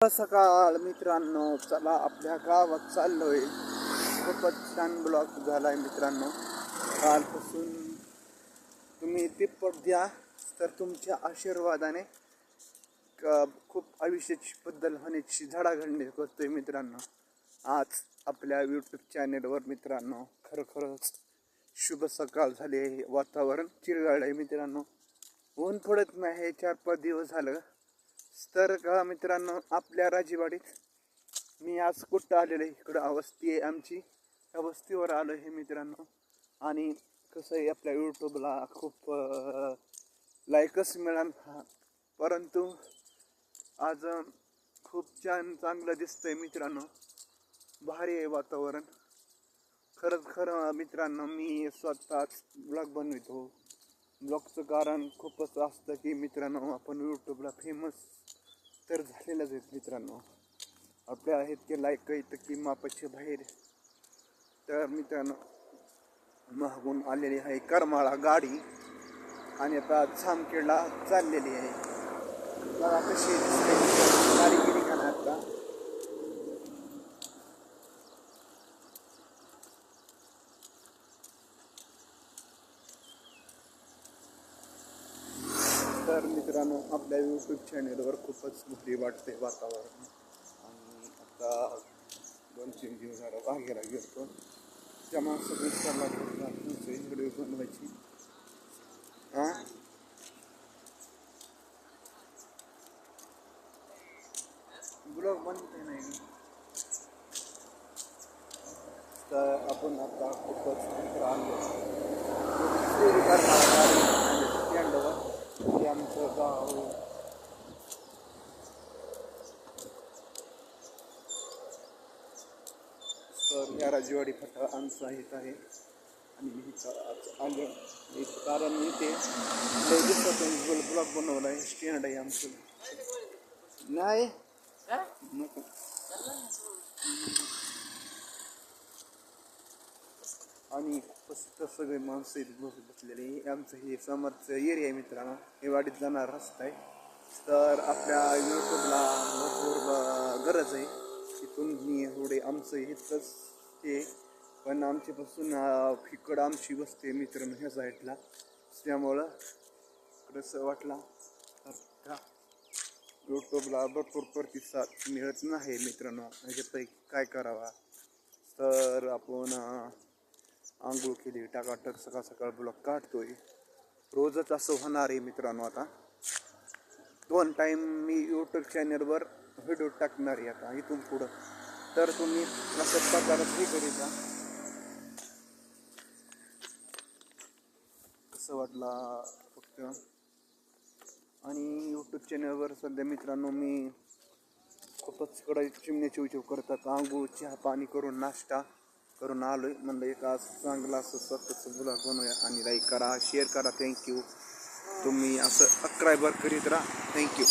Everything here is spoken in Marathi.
सकाळ मित्रांनो चला आपल्या गावात चाललोय. खूपच छान ब्लॉग झालाय मित्रांनो. कालपासून तुम्ही तिप्पट द्या तर तुमच्या आशीर्वादाने खूप आयुष्याची बद्दल होण्याची धडाघडणी करतोय मित्रांनो. आज आपल्या यूट्यूब चॅनेलवर मित्रांनो खरोखरच शुभ सकाळ झाली आहे. वातावरण चिरगाळ आहे मित्रांनो. ऊन पडत नाही चार पाच दिवस झालं. तर का मित्रांनो आपल्या राजीवाडीत मी आज कुठं आलेलो आहे? इकडं अवस्थी आहे आमची. त्या वस्तीवर आलो आहे मित्रांनो. आणि कसं आहे आपल्या यूट्यूबला खूप लाईकच मिळाल. परंतु आज खूप छान चांगलं दिसतंय मित्रांनो. भारी आहे वातावरण. खरंच खरं मित्रांनो मी स्वतःच ब्लॉग बनवितो. ब्लॉगचं कारण खूपच असतं की मित्रांनो आपण यूट्यूबला फेमस तर झालेलंच आहेत मित्रांनो. आपल्या आहेत की लाईक येतं की मापाचे बाहेर. तर मित्रांनो मागून आलेली आहे करमाळा गाडी आणि आता जामखेडला चाललेली आहे. मला कशी दिसते गाडी गेली का आता? तर मित्रांनो आपल्या यूट्यूब चॅनेलवर खूपच भारी वाटते वातावरण. आणि आता दोन तीन दिवस झालं बाहेर गेलो तेव्हा सगळी सल्ला व्हिडिओ बनवायची. हां? ब्लॉग बनते नाही तर आपण आता खूपच मित्र आलो चोरी करणार स्टँडवर हे आमचं गाव तर या राजवाडी फटा आमचा येत आहे. आणि मी आलो. कारण मी ते दिवसातून ब्लॉग बनवला. आहे स्टँड आहे आमचं. नाही. नको. आणि मस्त सगळे माणसं इथे बस बसलेले. आमचं हे समोरचं एरिया आहे मित्रांनो. हे वाडीत जाणार रस्ता आहे. तर आपल्या यूट्यूबला भरपूर गरज आहे. तिथून थोडे आमचं इथंच ते पण आमच्यापासून फिकड इकडं आमची बसते मित्र ह्या साईडला. त्यामुळं कसं वाटला तर का यूट्यूबला भरपूर प्रतिसाद मिळत नाही मित्रांनो. ह्याच्यापैकी काय करावा? तर आपण आंघोळ केली टाकाटक सकाळ सकाळ ब्लॉग काढतोय. रोजच असं होणार आहे मित्रांनो आता. दोन टाईम मी यूट्यूब चॅनलवर व्हिडिओ टाकणार आहे आता इथून पुढं. तर तुम्ही असं प्रकारच हे करीत जा. कसं वाटला फक्त? आणि यूट्यूब चॅनलवर सध्या मित्रांनो मी खूपच कडे चिमण्याची चिवचिव करतात आंघोळ चहा पाणी करून नाश्ता करून आलोय. म्हणलं एक आज चांगला असं स्वतःचं गुलाब बनवूया आणि लाईक करा शेअर करा. थँक्यू तुम्ही असं अक्रायबर करीत राहा. थँक्यू